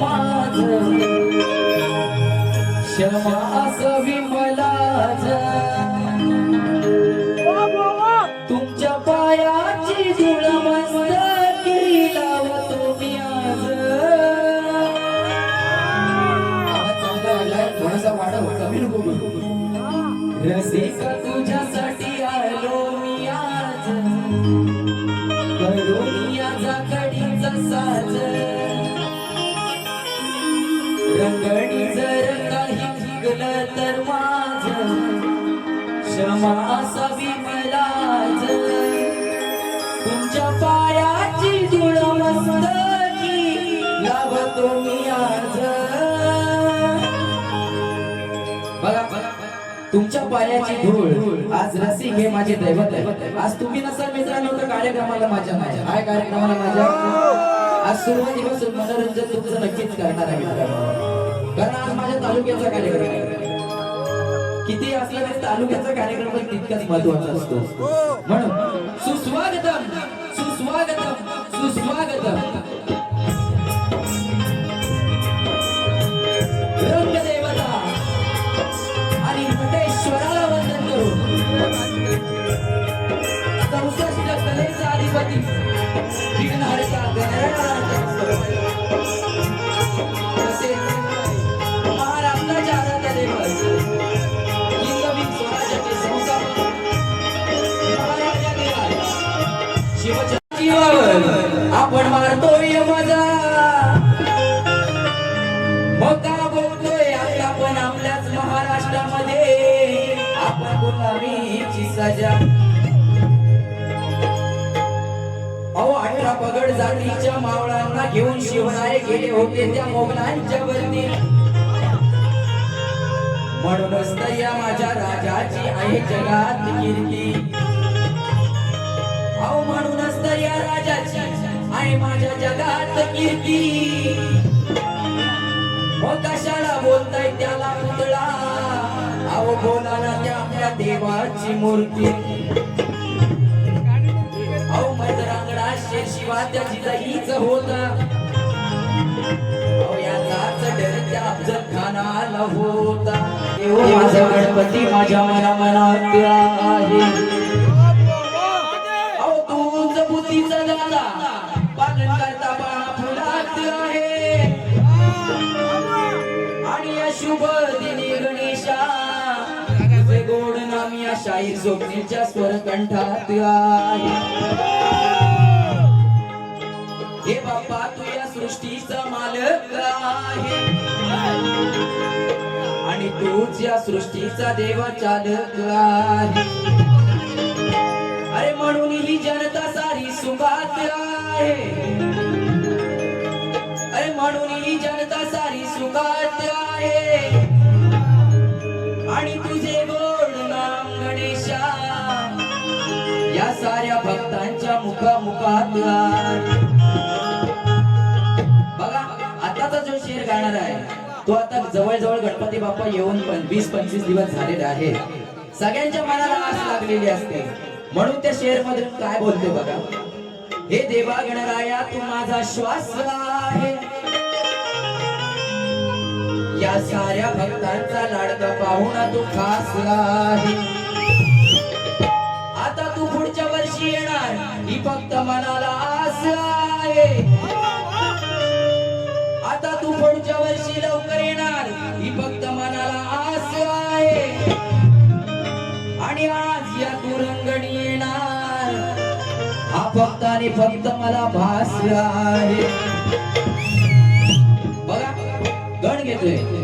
माझ क्षमा असावी मलाच तुमच्या पायाची धूळ मस्तकी मी आज आवाज थोडासा वाढव कमी नको तुझ्यासाठी आलो मी आज. करून या जाकडीचा साज. तुमच्या पायाची धूळ. आज रसी घे माझे दैवत आहे आज तुम्ही नसाल मित्रांनो तर कार्यक्रमाला माझ्या नाही काय कार्यक्रमाला माझ्या? आज सुरुवातीपासून मनोरंजन तुमचं नक्कीच करणार आहे मित्रांनो. कारण आज माझ्या तालुक्याचा कार्यक्रम आहे. किती असला तरी तालुक्याचा कार्यक्रम पण तितकाच महत्त्वाचा असतो. म्हणून सुस्वागतम सुस्वागतम सुस्वागतम. सजा. अहो अठरा पगड जातीच्या मावळांना घेऊन शिवराय गेले होते त्या मोगलांच्या वरती म्हणूनच तर या माझ्या राजाची आहे जगात कीर्ती. अहो म्हणूनच तर या राजाची आहे माझ्या जगात कीर्ती. त्या देवाची मूर्ती. अहो मधरांगडा शेर शिवा होता. याचाच डर त्या अफजल खानाला होता. देव माझा गणपती माझ्या मना मनात आहे तूच बुद्धीचा दादा पालन करता बाळा फुलात आहे. आणि या शुभ शाहीर जोगणीच्या स्वर कंठात हे बाप्पा तू या सृष्टीचा मालक आहे. आणि तूच या सृष्टीचा देवा चालक आहे. अरे म्हणून ही जनता सारी सुखात आहे. अरे म्हणून ही जनता सारी सुखात आहे. बघा आताचा जो शेर गाणार आहे तो आता जवळजवळ गणपती बाप्पा येऊन वीस पंचवीस दिवस झालेले आहे सगळ्यांच्या मनाला आस लागलेली असते. म्हणून त्या शेरमध्ये काय बोलतो बघा? हे देवा गणराया तू माझा श्वास आहे या साऱ्या भक्तांचा लाडका पाहुणा तू खास आहे मनाला आस आहे. आता तू पुढच्या वर्षी लवकर येणार. ही फक्त मनाला आस आहे. आणि आज या तू रंगणी येणार. हा फक्त आणि फक्त मला भास आहे. बघा गण घेतोय.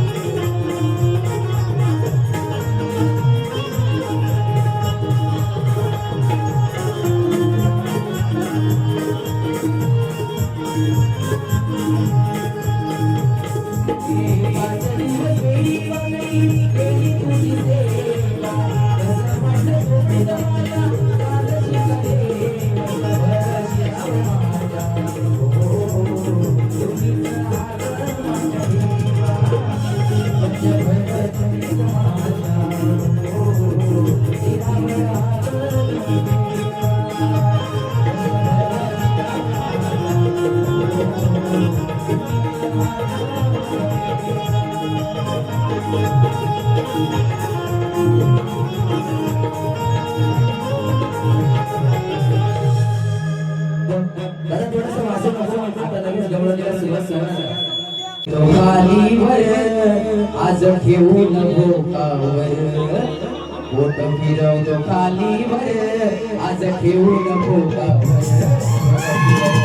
खालीवर आज घेऊन भोकावर. बोट फिरवतो खालीवर आज घेऊन भोकावर.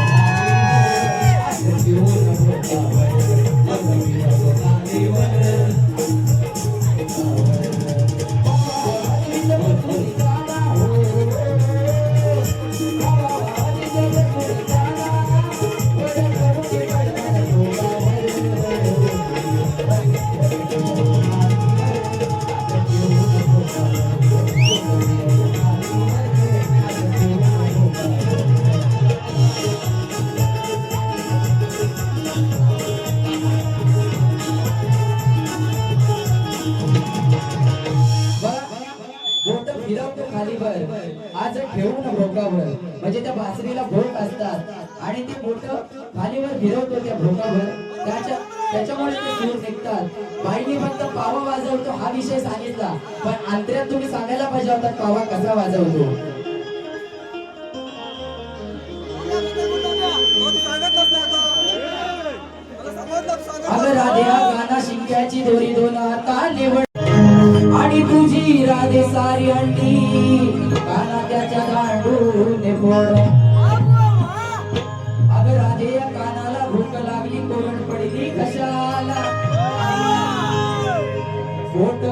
फिरवतो खालीवर. आज ठेवून भोकावर. म्हणजे त्या बासरीला भोक असतात. आणि ते बोट खालीवर फिरवतो त्या भोकावर. त्याच्या त्याच्यामुळे ते सूर निघतात. बाईने फक्त पावा वाजवतो हा विषय सांगितला. पण अंतर्यात तुम्ही सांगायला पाहिजे होता पावा कसा वाजवतो. अगर राधे गाना शिंक्याची दोरी दोन आता निवड आणि तुझी राधे सारी अंडी काना त्याच्या गांडूने फोड अगं राधे या कानाला भूक लागली कोरड पडली कशाला? पोट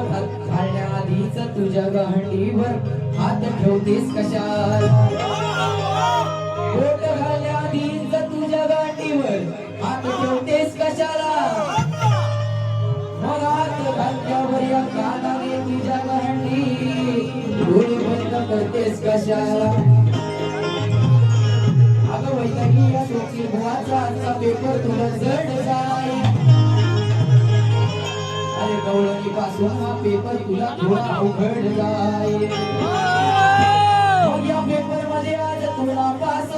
खाण्याआधीच तुझ्या गांडीवर हात ठेवतेस कशाला? पोट घालण्याआधीच तुझ्या गांडीवर हात ठेवतेस कशाला? करतेस कशाला अगं वैतागी या सोची बुवाचा आजचा पेपर तुला जड जाय अरे गवळणी पासून हा पेपर तुला थोडा अवघड जाय मग या पेपरमध्ये आज तुला पास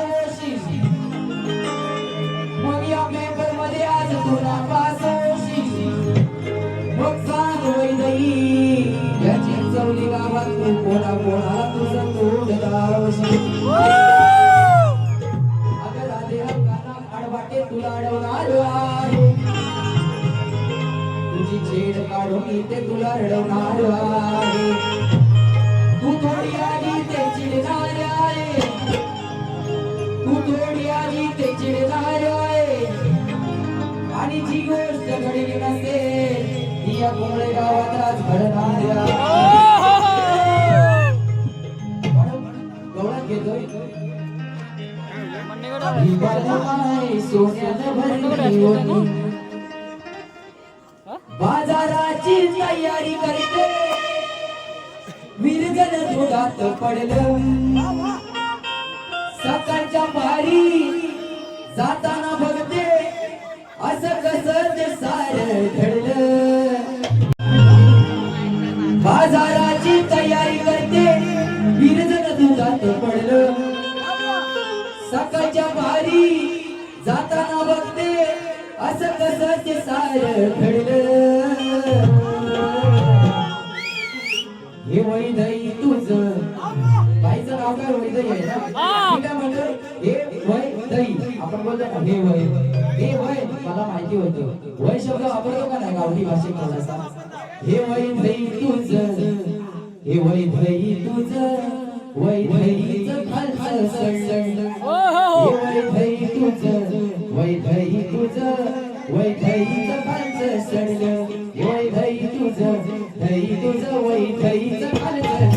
इथे तुला रडवणार आहे तू थोडी आली. ते चिडणार आहे तू थोडी आली. ते चिडणार आहे आणि जी गोष्ट घडली नसेल ती या कोंबडे गावात आज घडणार आहे. सोन्यानं भरली होती. तयारी करते. विरगन धुरात पडलं. सकाळच्या पारी जाताना बघते असं कस ते सार घडलं. बाजाराची तयारी करते विरजन दुधात पडलं. सकाळच्या पारी जाताना बघते असं कस ते सार घडलं. हे वय आपण बोलतो ना हे वय हे. वय मला माहिती होतं वय शब्द वापरतो का नाही गावठी भाषेत थोडासा हे वय दई तुझं हे वैभई तुझं वैभईचं खालचं सडलं हे वैभई तुझं वैभई तुझं वैभईचं खालचं सडलं हे वैभई तुझं तुझ तुझं वैभईचं खालचं